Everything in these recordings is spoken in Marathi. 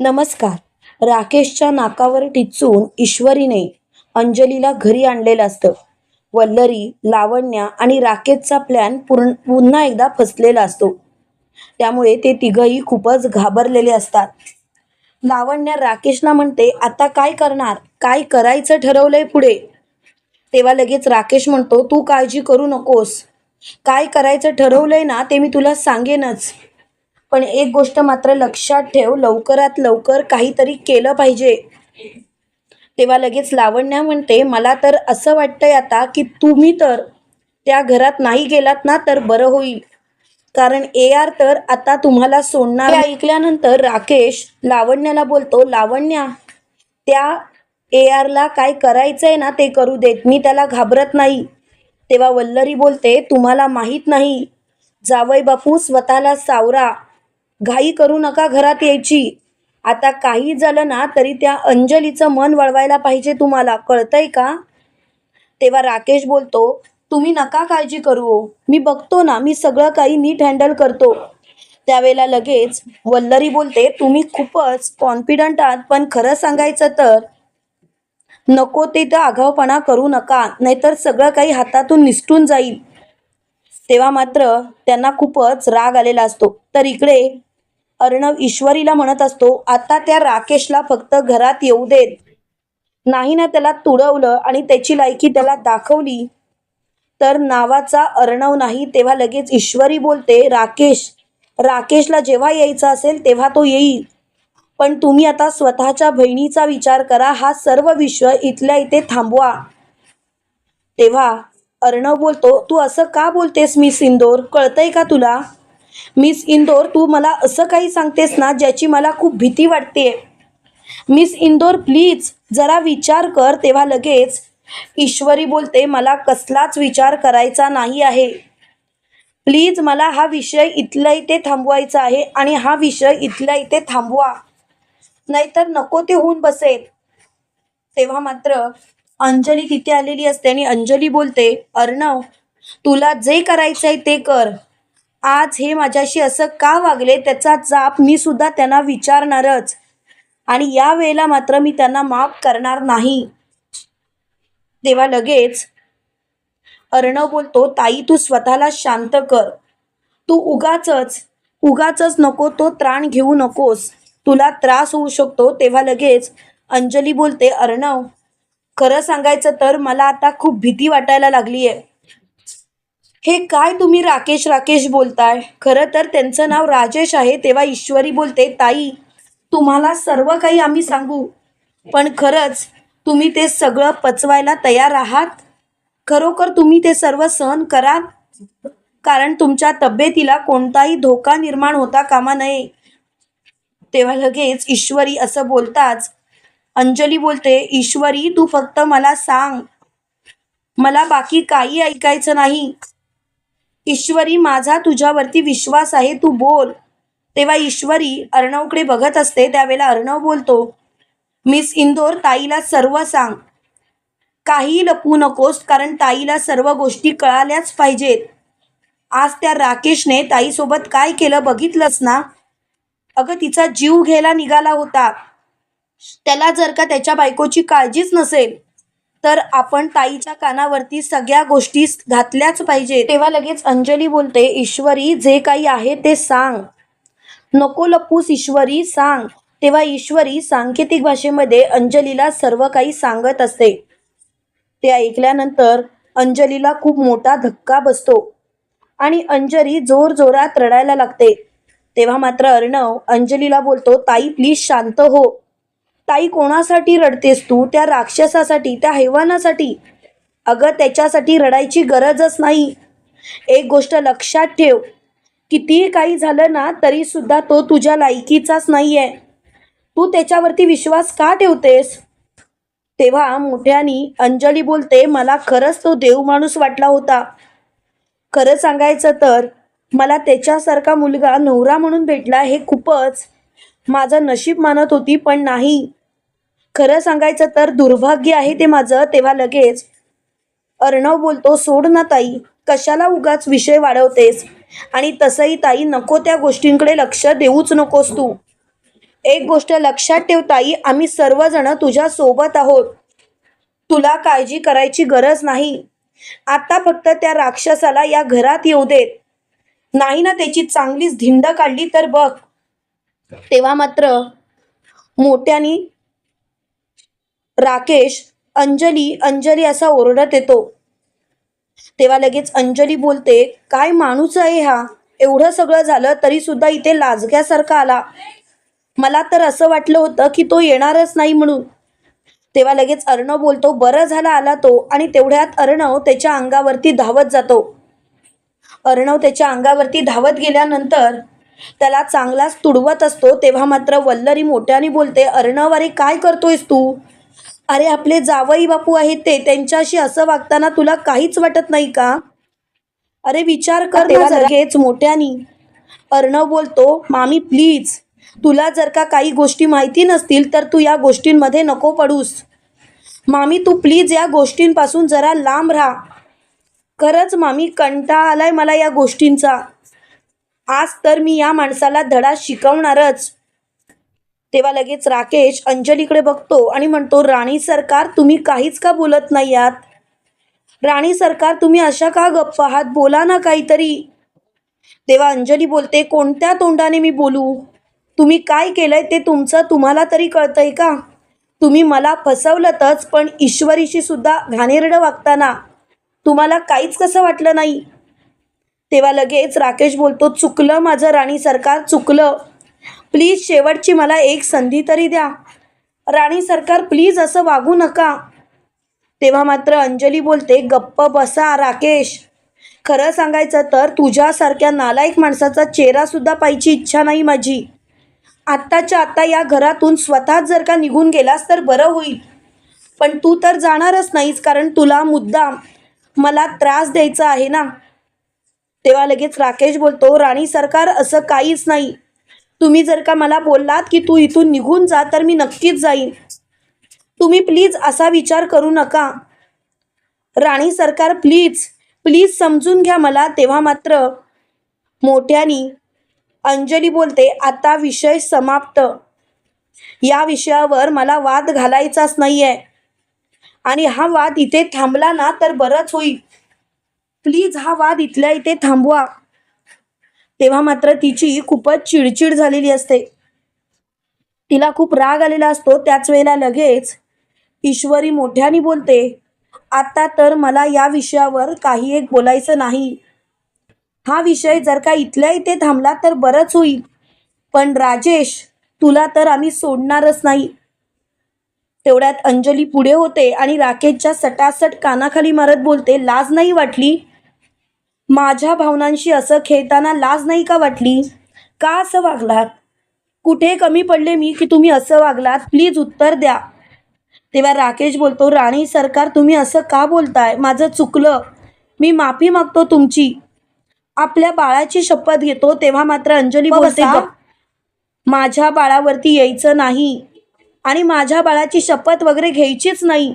नमस्कार. राकेशच्या नाकावर टिचून ईश्वरीने अंजलीला घरी आणलेलं असतं. वल्लरी लावण्या आणि राकेशचा प्लॅन पूर्ण पुन्हा एकदा फसलेला असतो. त्यामुळे ते तिघही खूपच घाबरलेले असतात. लावण्या राकेशला म्हणते आता काय करणार? काय करायचं ठरवलंय पुढे? तेव्हा लगेच राकेश म्हणतो तू काळजी करू नकोस. काय करायचं ठरवलंय ना ते मी तुला सांगेनच. पण एक गोष्ट मात्र लक्षात ठेव लवकरात लवकर काहीतरी केलं पाहिजे. तेव्हा लगेच लावण्या म्हणते मला तर असं वाटतंय आता की तुम्ही तर त्या घरात नाही गेलात ना तर बरं होईल. कारण ए आर तर आता तुम्हाला सोडणार ऐकल्यानंतर राकेश लावण्याला बोलतो लावण्या त्या ए आरला काय करायचंय ना ते करू देत मी त्याला घाबरत नाही. तेव्हा वल्लरी बोलते तुम्हाला माहीत नाही. जावई बापू स्वतःला सावरा घाई करू नका घरात यायची. आता काही झालं ना तरी त्या अंजलीचं मन वळवायला पाहिजे तुम्हाला. कळतंय का? तेव्हा राकेश बोलतो तुम्ही नका काळजी करू हो. मी बघतो ना मी सगळं काही नीट हँडल करतो. त्यावेळेला लगेच वल्लरी बोलते तुम्ही खूपच कॉन्फिडंट आहात पण खरं सांगायचं तर नको ते तर आघावपणा करू नका नाहीतर सगळं काही हातातून निसटून जाईल. तेव्हा मात्र त्यांना खूपच राग आलेला असतो. तर इकडे अर्णव ईश्वरीला म्हणत असतो आता त्या राकेशला फक्त घरात येऊ देत. नाही ना त्याला तुडवलं आणि त्याची लायकी त्याला दाखवली तर नावाचा अर्णव नाही तेव्हा लगेच ईश्वरी बोलते राकेश राकेशला जेव्हा यायचं असेल तेव्हा तो येईल. पण तुम्ही आता स्वतःच्या बहिणीचा विचार करा हा सर्व विश्व इथल्या इथे थांबवा. तेव्हा अर्णव बोलतो तू असं का बोलतेस मी सिंदोर कळतंय का तुला? मिस इंदोर तू मला असं काही सांगतेस ना ज्याची मला खूप भीती वाटते. मिस इंदोर प्लीज जरा विचार कर तेव्हा लगेच. ईश्वरी बोलते मला कसलाच विचार करायचा नाही आहे. प्लीज मला हा विषय इथल्या इथे थांबवायचा आहे आणि हा विषय इथल्या इथे थांबवा. नाहीतर नको ते होऊन बसेल. तेव्हा मात्र अंजली तिथे आलेली असते आणि अंजली बोलते अर्णव तुला जे करायचं आहे ते कर. आज हे माझ्याशी असं का वागले? त्याचा जाप मी सुद्धा त्यांना विचारणारच. आणि या वेळेला मात्र मी त्यांना माफ करणार नाही. तेव्हा लगेच अर्णव बोलतो ताई तू स्वतःला शांत कर. तू उगाचच उगाचच नको तो त्राण घेऊ नकोस. तुला त्रास होऊ शकतो. तेव्हा लगेच अंजली बोलते अर्णव खरं सांगायचं तर मला आता खूप भीती वाटायला लागली आहे हे काय तुम्ही राकेश राकेश बोलताय? खरं तर त्यांचं नाव राजेश आहे तेव्हा ईश्वरी बोलते ताई तुम्हाला सर्व काही आम्ही सांगू. पण खरंच तुम्ही ते सगळं पचवायला तयार आहात? खरोखर तुम्ही ते सर्व सहन कराल? कारण तुमच्या तब्येतीला कोणताही धोका निर्माण होता कामा नये. तेव्हा लगेच ईश्वरी असं बोलताच अंजली बोलते ईश्वरी तू फक्त मला सांग. मला बाकी काही ऐकायचं नाही. ईश्वरी माझा तुझ्यावरती विश्वास आहे तू बोल. तेव्हा ईश्वरी अर्णवकडे बघत असते त्यावेळेला अर्णव बोलतो मिस इंदोर ताईला सर्व सांग. काही लपवू नकोस कारण ताईला सर्व गोष्टी कळाल्याच पाहिजेत. आज त्या राकेशने ताईसोबत काय केलं बघितलंच ना? अगं तिचा जीव घ्यायला निघाला होता. त्याला जर का त्याच्या बायकोची काळजीच नसेल तर आपण ताईच्या कानावरती सगळ्या गोष्टी घातल्याच पाहिजे तेव्हा लगेच अंजली बोलते ईश्वरी जे काही आहे ते सांग. नको लपूस ईश्वरी सांग. तेव्हा ईश्वरी सांकेतिक भाषेमध्ये अंजलीला सर्व काही सांगत असते. ते ऐकल्यानंतर अंजलीला खूप मोठा धक्का बसतो आणि अंजली जोर जोरात रडायला लागते. तेव्हा मात्र अर्णव अंजलीला बोलतो ताई प्लीज शांत हो. ताई कोणासाठी रडतेस तू? त्या राक्षसासाठी त्या हैवानासाठी? अगं त्याच्यासाठी रडायची गरजच नाही. एक गोष्ट लक्षात ठेव. कितीही काही झालं ना तरी सुद्धा तो तुझ्या लायकीचाच नाही आहे तू त्याच्यावरती विश्वास का ठेवतेस? तेव्हा मोठ्यानी अंजली बोलते मला खरंच तो देव माणूस वाटला होता. खरं सांगायचं तर मला त्याच्यासारखा मुलगा नवरा म्हणून भेटला हे खूपच माझं नशीब मानत होती पण नाही. खरं सांगायचं तर दुर्भाग्य आहे ते माझं. तेव्हा लगेच अर्णव बोलतो सोड ना ताई कशाला उगाच विषय वाढवतेस? आणि तसंही ताई नको त्या गोष्टींकडे लक्ष देऊच नकोस तू. एक गोष्ट लक्षात ठेव ताई आम्ही सर्वजण तुझ्या सोबत आहोत. तुला काळजी करायची गरज नाही. आता फक्त त्या राक्षसाला या घरात येऊ देत. नाही ना त्याची चांगलीच धिंड काढली तर बघ. तेव्हा मात्र मोठ्यानी राकेश अंजली अंजली असा ओरडत येतो. तेव्हा लगेच अंजली बोलते काय माणूस आहे हा? एवढं सगळं झालं तरी सुद्धा इथे लाजग्यासारखा आला. मला तर असं वाटलं होतं की तो येणारच नाही म्हणून. तेव्हा लगेच अर्णव बोलतो बरं झाला आला तो. आणि तेवढ्यात अर्णव त्याच्या अंगावरती धावत जातो. अर्णव त्याच्या अंगावरती धावत गेल्यानंतर त्याला चांगलाच तुडवत असतो तेव्हा मात्र वल्लरी मोठ्याने बोलते अर्णव अरे काय करतोयस तू? अरे आपले जावई बापू आहेत ते. त्यांच्याशी असं वागताना तुला काहीच वाटत नाही का? अरे विचार कर ना. लगेच मोठ्यानी. अर्णव बोलतो मामी प्लीज तुला जर का काही गोष्टी माहिती नसतील तर तू या गोष्टींमध्ये नको पडूस. मामी तू प्लीज या गोष्टींपासून जरा लांब राहा. खरंच मामी कंटाळा आलाय मला या गोष्टींचा. आज तर मी या माणसाला धडा शिकवणारच. तेव्हा लगेच राकेश अंजलीकडे बघतो आणि म्हणतो राणी सरकार तुम्ही काहीच का बोलत नाही आहात? राणी सरकार तुम्ही अशा का गप्प आहात? बोला ना काहीतरी. तेव्हा अंजली बोलते कोणत्या तोंडाने मी बोलू? तुम्ही काय केलंय ते तुमचं तुम्हाला तरी कळतंय का? तुम्ही मला फसवलंतच पण ईश्वरीशी सुद्धा घाणेरडं वागताना तुम्हाला काहीच कसं वाटलं नाही? तेव्हा लगेच राकेश बोलतो चुकलं माझं राणी सरकार चुकलं. प्लीज शेवटची मला एक संधी तरी द्या. राणी सरकार प्लीज असं वागू नका. तेव्हा मात्र अंजली बोलते गप्प बसा राकेश. खरं सांगायचं तर तुझ्यासारख्या नालायक माणसाचा चेहरासुद्धा पाहिजे इच्छा नाही माझी. आत्ताच्या आत्ता या घरातून स्वतःच जर का निघून गेलास तर बरं होईल. पण तू तर जाणारच नाहीस कारण तुला मुद्दाम मला त्रास द्यायचा आहे ना. तेव्हा लगेच राकेश बोलतो राणी सरकार असं काहीच नाही. तुम्ही जर का मला बोललात की तू इथून निघून जा तर मी नक्कीच जाईन. तुम्ही प्लीज असा विचार करू नका. राणी सरकार प्लीज प्लीज समजून घ्या मला. तेव्हा मात्र मोठ्यानी अंजली बोलते आता विषय समाप्त. या विषयावर मला वाद घालायचाच नाही आहे आणि हा वाद इथे थांबला ना तर बरंच होईल. प्लीज हा वाद इथल्या इथे थांबवा. तेव्हा मात्र तिची खूपच चिडचिड झालेली असते. तिला खूप राग आलेला असतो. त्याच वेळेला लगेच ईश्वरी मोठ्याने बोलते आता तर मला या विषयावर काही एक बोलायचं नाही. हा विषय जर का इथल्या इथे थांबला तर बरंच होईल. पण राजेश तुला तर आम्ही सोडणारच नाही. तेवढ्यात अंजली पुढे होते आणि राकेशच्या सटासट कानाखाली मारत बोलते लाज नाही वाटली? माझ्या भावनांशी असं खेळताना लाज नाही का वाटली? का असं वागलात? कुठे कमी पडले मी की तुम्ही असं वागलात? प्लीज उत्तर द्या. तेव्हा राकेश बोलतो राणी सरकार तुम्ही असं का बोलताय? माझं चुकलं. मी माफी मागतो तुमची. आपल्या बाळाची शपथ घेतो. तेव्हा मात्र अंजली बोलते बसा. "ग- माझ्या बाळावरती यायचं नाही आणि माझ्या बाळाची शपथ वगैरे घ्यायचीच नाही.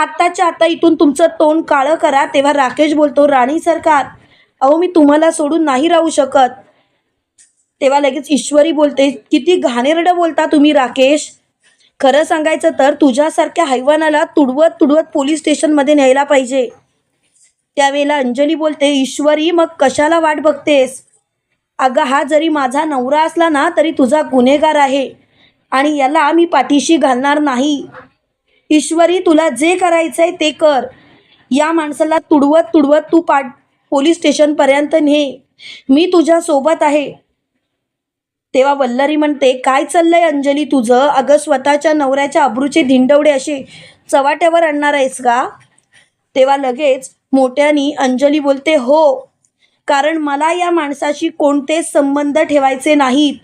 आत्ताच्या आता इथून तुमचं तोंड काळं करा तेव्हा राकेश बोलतो राणी सरकार अहो मी तुम्हाला सोडून नाही राहू शकत. तेव्हा लगेच ईश्वरी बोलते किती घाणेरडं बोलता तुम्ही राकेश. खरं सांगायचं तर तुझ्यासारख्या हैवानाला तुडवत तुडवत पोलीस स्टेशनमध्ये न्यायला पाहिजे. त्यावेळेला अंजली बोलते ईश्वरी मग कशाला वाट बघतेस? अगं हा जरी माझा नवरा असला ना तरी तुझा गुन्हेगार आहे आणि याला मी पाठीशी घालणार नाही. ईश्वरी तुला जे करायचंय ते कर. या माणसाला तुडवत तुडवत तू पाठ पोलीस स्टेशनपर्यंत ने. मी तुझ्या सोबत आहे. तेव्हा वल्लरी म्हणते काय चाललंय अंजली तुझं? अगं स्वतःच्या नवऱ्याच्या अब्रूचे धिंडवडे असे चवाट्यावर आणणार आहेस का? तेव्हा लगेच मोठ्यानी अंजली बोलते हो. कारण मला या माणसाशी कोणतेच संबंध ठेवायचे नाहीत.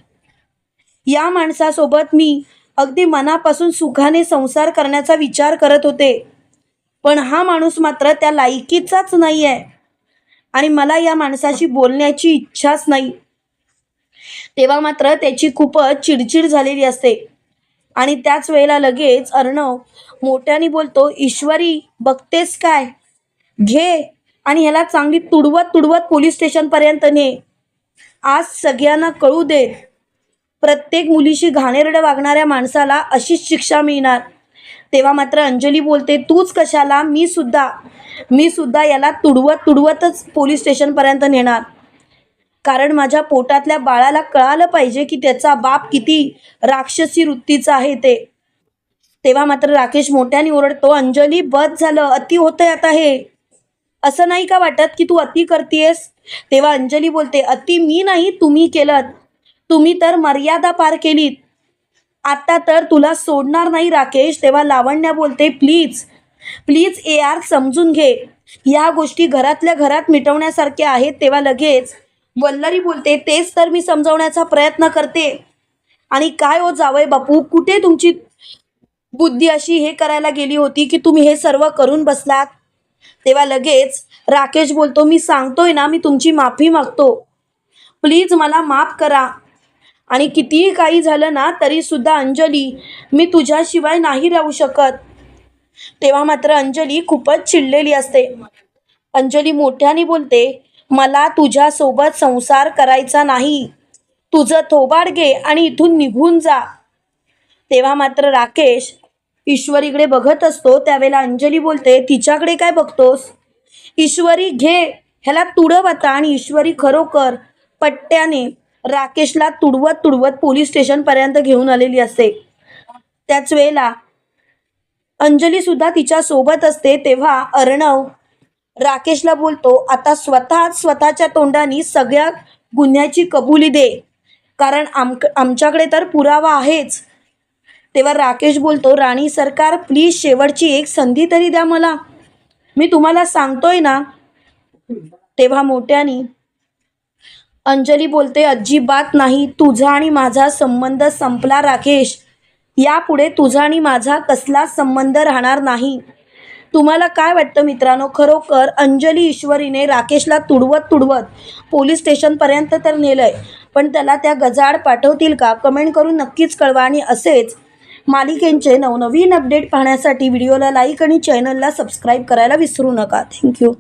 या माणसासोबत मी अगदी मनापासून सुखाने संसार करण्याचा विचार करत होते. पण हा माणूस मात्र त्या लायकीचाच नाही आहे आणि मला या माणसाशी बोलण्याची इच्छाच नाही. तेव्हा मात्र त्याची खूपच चिडचिड झालेली असते. आणि त्याच वेळेला लगेच अर्णव मोठ्याने बोलतो ईश्वरी बघतेस काय? घे आणि ह्याला चांगली तुडवत तुडवत पोलीस स्टेशनपर्यंत ने. आज सगळ्यांना कळू दे प्रत्येक मुलीशी घाणेरडं वागणाऱ्या माणसाला अशीच शिक्षा मिळणार. तेव्हा मात्र अंजली बोलते तूच कशाला? मी सुद्धा मी सुद्धा याला तुडवत तुडवतच पोलीस स्टेशनपर्यंत नेणार. कारण माझ्या पोटातल्या बाळाला कळालं पाहिजे की त्याचा बाप किती राक्षसी वृत्तीचा आहे ते. तेव्हा मात्र राकेश मोठ्याने ओरडतो अंजली बस झालं अति होतंय आता हे. असं नाही का वाटत की तू अति करतेस तेव्हा अंजली बोलते अति मी नाही तुम्ही केलं तुम्ही तर मर्यादा पार केलीत. आत्ता तर तुला सोडणार नाही राकेश तेव्हा लावण्या बोलते प्लीज प्लीज ए आर समजून घे. या गोष्टी घरातल्या घरात मिटवण्यासारख्या आहेत. तेव्हा लगेच वल्लरी बोलते तेच तर मी समजवण्याचा प्रयत्न करते. आणि काय हो जावय बापू कुठे तुमची बुद्धी अशी हे करायला गेली होती की तुम्ही हे सर्व करून बसलात? तेव्हा लगेच राकेश बोलतो मी सांगतोय ना मी तुमची माफी मागतो. प्लीज मला माफ करा. आणि कितीही काही झालं ना तरी सुद्धा अंजली मी तुझ्याशिवाय नाही राहू शकत. तेव्हा मात्र अंजली खूपच चिडलेली असते. अंजली मोठ्याने बोलते मला तुझ्यासोबत संसार करायचा नाही. तुझं थोबाड घे आणि इथून निघून जा. तेव्हा मात्र राकेश ईश्वरीकडे बघत असतो. त्यावेळेला अंजली बोलते तिच्याकडे काय बघतोस? ईश्वरी घे. ह्याला तुडव आता आणि ईश्वरी खरोखर पट्ट्याने राकेशला तुडवत तुडवत पोलीस स्टेशनपर्यंत घेऊन आलेली असते. त्याच वेळेला अंजली सुद्धा तिच्या सोबत असते तेव्हा अर्णव राकेशला बोलतो आता स्वतः स्वतःच्या तोंडाने सगळ्या गुन्ह्याची कबुली दे. कारण आम आमच्याकडे तर पुरावा आहेच. तेव्हा राकेश बोलतो राणी सरकार प्लीज शेवटची एक संधी तरी द्या मला. मी तुम्हाला सांगतोय ना. तेव्हा मोठ्यानी अंजली बोलते अजिबात नाही तुझा आणि माझा संबंध संपला राकेश. यापुढे तुझा आणि माझा कसलाच संबंध राहणार नाही. तुम्हाला काय वाटतं मित्रांनो? खरोखर अंजली ईश्वरीने राकेशला तुडवत तुडवत पोलीस स्टेशनपर्यंत तर नेलंय पण त्याला त्या गजाड पाठवतील का? कमेंट करून नक्कीच कळवा आणि असेच मालिकेंचे नवनवीन अपडेट पाहण्यासाठी व्हिडिओला लाईक आणि चॅनलला सबस्क्राईब करायला विसरू नका. थँक्यू.